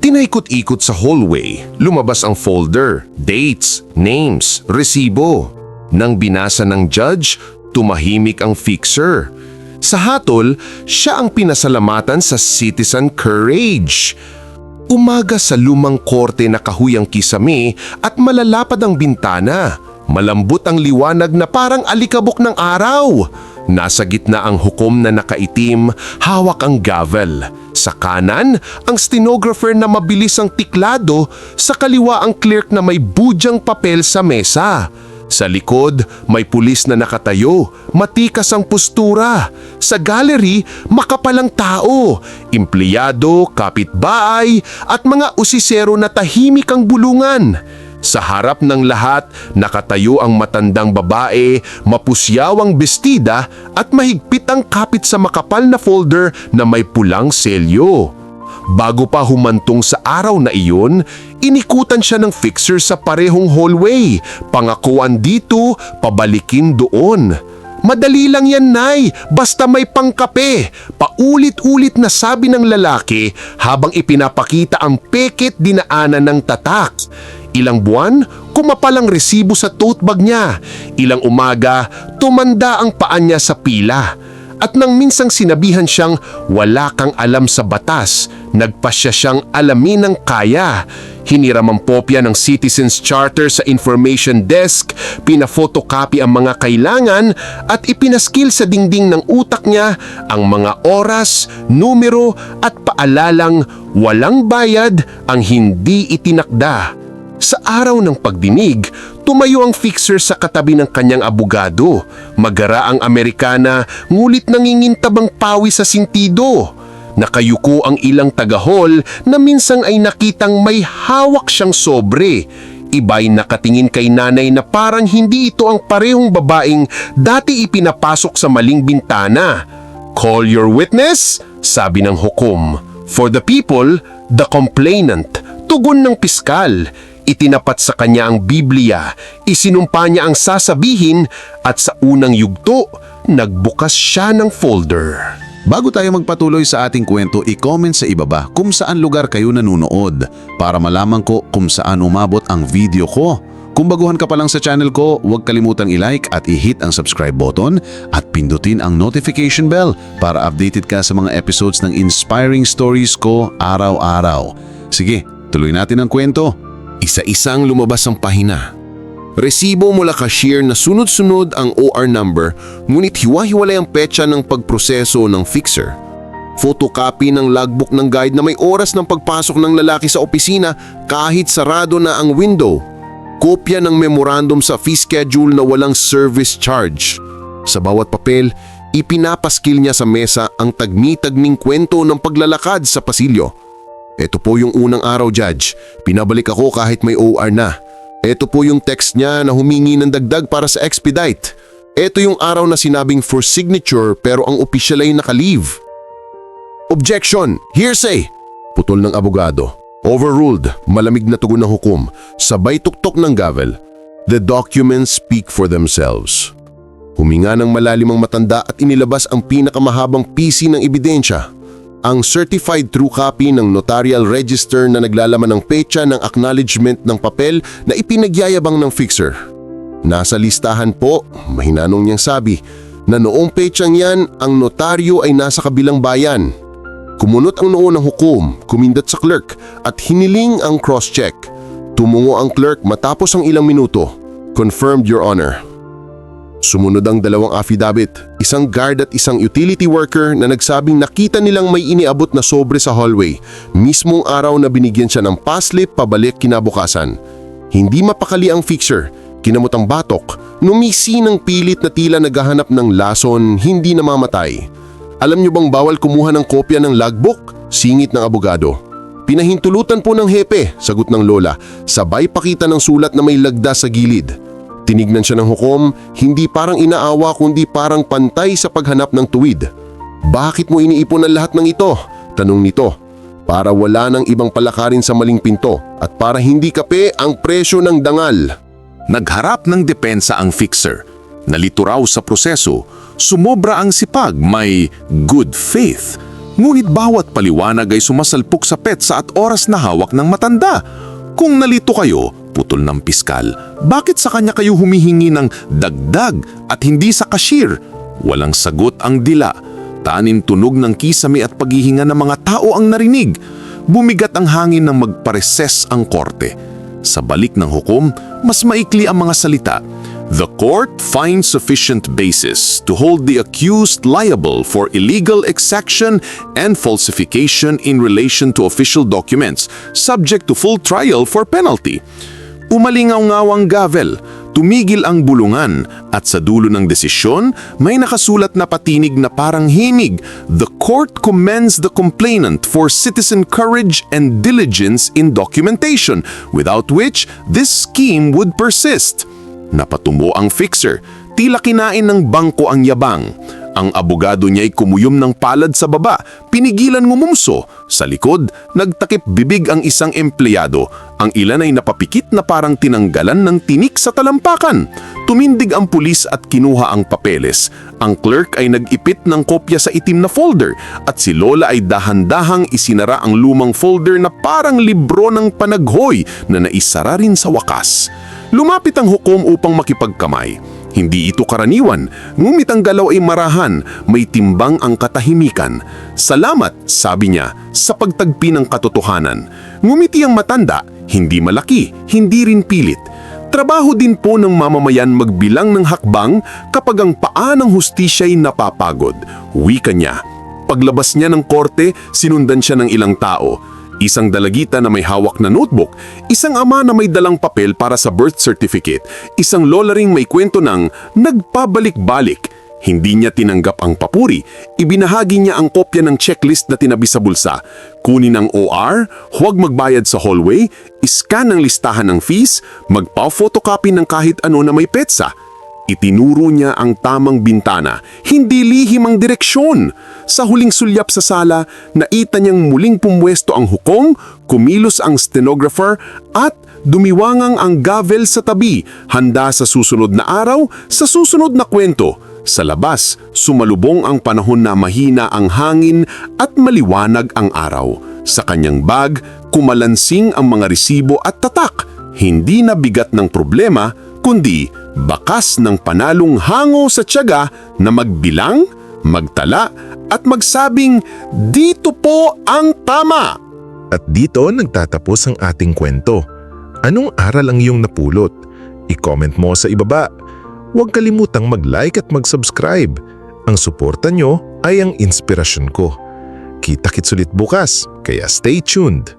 Tinaikot-ikot sa hallway, lumabas ang folder, dates, names, resibo. Nang binasa ng judge, tumahimik ang fixer. Sa hatol, siya ang pinasalamatan sa citizen courage. Umaga sa lumang korte na kahuyang kisame at malalapad ang bintana. Malambot ang liwanag na parang alikabok ng araw. Nasa gitna ang hukom na nakaitim, hawak ang gavel. Sa kanan, ang stenographer na mabilis ang tiklado, sa kaliwa ang clerk na may budyang papel sa mesa. Sa likod, may pulis na nakatayo, matikas ang postura. Sa gallery, makapalang tao, empleyado, kapitbahay, at mga usisero na tahimik ang bulungan. Sa harap ng lahat, nakatayo ang matandang babae, mapusyaw ang bestida at mahigpit ang kapit sa makapal na folder na may pulang selyo. Bago pa humantong sa araw na iyon, inikutan siya ng fixer sa parehong hallway. Pangakuan dito, pabalikin doon. Madali lang yan, Nay. Basta may pangkape. Paulit-ulit na sabi ng lalaki habang ipinapakita ang pekit dinaanan ng tatak. Ilang buwan, kumapal ang resibo sa tote bag niya. Ilang umaga, tumanda ang paan niya sa pila. At nang minsang sinabihan siyang wala kang alam sa batas, nagpasya siyang alamin ng kaya. Hiniram ang popya ng Citizens Charter sa information desk, pinafotocopy ang mga kailangan at ipinaskil sa dingding ng utak niya ang mga oras, numero at paalalang walang bayad ang hindi itinakda. Sa araw ng pagdinig, tumayo ang fixer sa katabi ng kanyang abogado. Magara ang Amerikana, ngulit nangingintabang pawi sa sintido. Nakayuko ang ilang tagahol na minsang ay nakitang may hawak siyang sobre. Iba'y nakatingin kay nanay na parang hindi ito ang parehong babaeng dati ipinapasok sa maling bintana. Call your witness, sabi ng hukom. For the people, the complainant, tugon ng piskal. Itinapat sa kanya ang Biblia, isinumpa niya ang sasabihin at sa unang yugto, nagbukas siya ng folder. Bago tayo magpatuloy sa ating kwento, i-comment sa ibaba kung saan lugar kayo nanunood para malaman ko kung saan umabot ang video ko. Kung baguhan ka pa lang sa channel ko, huwag kalimutang i-like at i-hit ang subscribe button at pindutin ang notification bell para updated ka sa mga episodes ng inspiring stories ko araw-araw. Sige, tuloy natin ang kwento. Isa-isang lumabas ang pahina. Resibo mula cashier na sunod-sunod ang OR number ngunit hiwa-hiwalay ang petsa ng pagproseso ng fixer. Photocopy ng logbook ng guide na may oras ng pagpasok ng lalaki sa opisina kahit sarado na ang window. Kopya ng memorandum sa fee schedule na walang service charge. Sa bawat papel, ipinapaskil niya sa mesa ang tagmi-tagming kwento ng paglalakad sa pasilyo. Ito po yung unang araw, Judge. Pinabalik ako kahit may OR na. Ito po yung text niya na humingi ng dagdag para sa expedite. Ito yung araw na sinabing for signature pero ang opisyal ay naka-leave. Objection! Hearsay! Putol ng abogado. Overruled, malamig na tugon ng hukom. Sabay tuktok ng gavel. The documents speak for themselves. Huminga ng malalim ang matanda at inilabas ang pinakamahabang PC ng ebidensya. Ang certified true copy ng notarial register na naglalaman ng petsa ng acknowledgement ng papel na ipinagyayabang ng fixer. Nasa listahan po, mahinanong niyang sabi, na noong petsang yan, ang notaryo ay nasa kabilang bayan. Kumunot ang noo ng hukom, kumindat sa clerk at hiniling ang cross-check. Tumungo ang clerk matapos ang ilang minuto. Confirmed, Your Honor. Sumunod ang dalawang affidavit, isang guard at isang utility worker na nagsabing nakita nilang may iniabot na sobre sa hallway, mismong araw na binigyan siya ng paslip pabalik kinabukasan. Hindi mapakali ang fixer, kinamot ang batok, numisi ng pilit na tila naghahanap ng lason, hindi namamatay. Alam niyo bang bawal kumuha ng kopya ng logbook? Singit ng abogado. Pinahintulutan po ng hepe, sagot ng lola, sabay pakita ng sulat na may lagda sa gilid. Tinignan siya ng hukom, hindi parang inaawa kundi parang pantay sa paghanap ng tuwid. Bakit mo iniipon ang lahat ng ito? Tanong nito. Para wala ng ibang palakarin sa maling pinto at para hindi kape ang presyo ng dangal. Nagharap ng depensa ang fixer. Nalito raw sa proseso, sumobra ang sipag, may good faith. Ngunit bawat paliwanag ay sumasalpok sa petsa at oras na hawak ng matanda. Kung nalito kayo, putol ng piskal, bakit sa kanya kayo humihingi ng dagdag at hindi sa cashier? Walang sagot ang dila. Tanin tunog ng kisame at paghihinga ng mga tao ang narinig. Bumigat ang hangin ng magpareses ang korte. Sa balik ng hukom, mas maikli ang mga salita. The court finds sufficient basis to hold the accused liable for illegal exaction and falsification in relation to official documents, subject to full trial for penalty. Umalingaw-ngawang gavel, tumigil ang bulungan at sa dulo ng desisyon may nakasulat na patinig na parang himig. The court commends the complainant for citizen courage and diligence in documentation, without which this scheme would persist. Napatumo ang fixer, tila kinain ng bangko ang yabang. Ang abogado niya'y kumuyom ng palad sa baba, pinigilan ngumumso. Sa likod, nagtakip bibig ang isang empleyado. Ang ilan ay napapikit na parang tinanggalan ng tinik sa talampakan. Tumindig ang pulis at kinuha ang papeles. Ang clerk ay nag-ipit ng kopya sa itim na folder at si Lola ay dahan-dahang isinara ang lumang folder na parang libro ng panaghoy na naisara rin sa wakas. Lumapit ang hukom upang makipagkamay. Hindi ito karaniwan, ngumit ang galaw ay marahan, may timbang ang katahimikan. Salamat, sabi niya, sa pagtagpi ng katotohanan. Ngumiti ang matanda, hindi malaki, hindi rin pilit. Trabaho din po ng mamamayan magbilang ng hakbang kapag ang paa ng hustisya'y napapagod. Wika niya. Paglabas niya ng korte, sinundan siya ng ilang tao. Isang dalagita na may hawak na notebook, isang ama na may dalang papel para sa birth certificate, isang lola ring may kwento ng nagpabalik-balik. Hindi niya tinanggap ang papuri, ibinahagi niya ang kopya ng checklist na tinabi sa bulsa. Kunin ang OR, huwag magbayad sa hallway, iskan ang listahan ng fees, magpa-photocopy ng kahit ano na may petsa. Itinuro niya ang tamang bintana, hindi lihim ang direksyon. Sa huling sulyap sa sala, naita niyang muling pumwesto ang hukom, kumilos ang stenographer at dumiwangang ang gavel sa tabi, handa sa susunod na araw, sa susunod na kwento. Sa labas, sumalubong ang panahon na mahina ang hangin at maliwanag ang araw. Sa kanyang bag, kumalansing ang mga resibo at tatak, hindi na bigat ng problema, kundi bakas ng panalong hango sa tiyaga na magbilang, magtala at magsabing, dito po ang tama! At dito nagtatapos ang ating kwento. Anong aral ang iyong napulot? I-comment mo sa ibaba. Huwag kalimutang mag-like at mag-subscribe. Ang suporta nyo ay ang inspirasyon ko. Kita-kits ulit bukas, kaya stay tuned.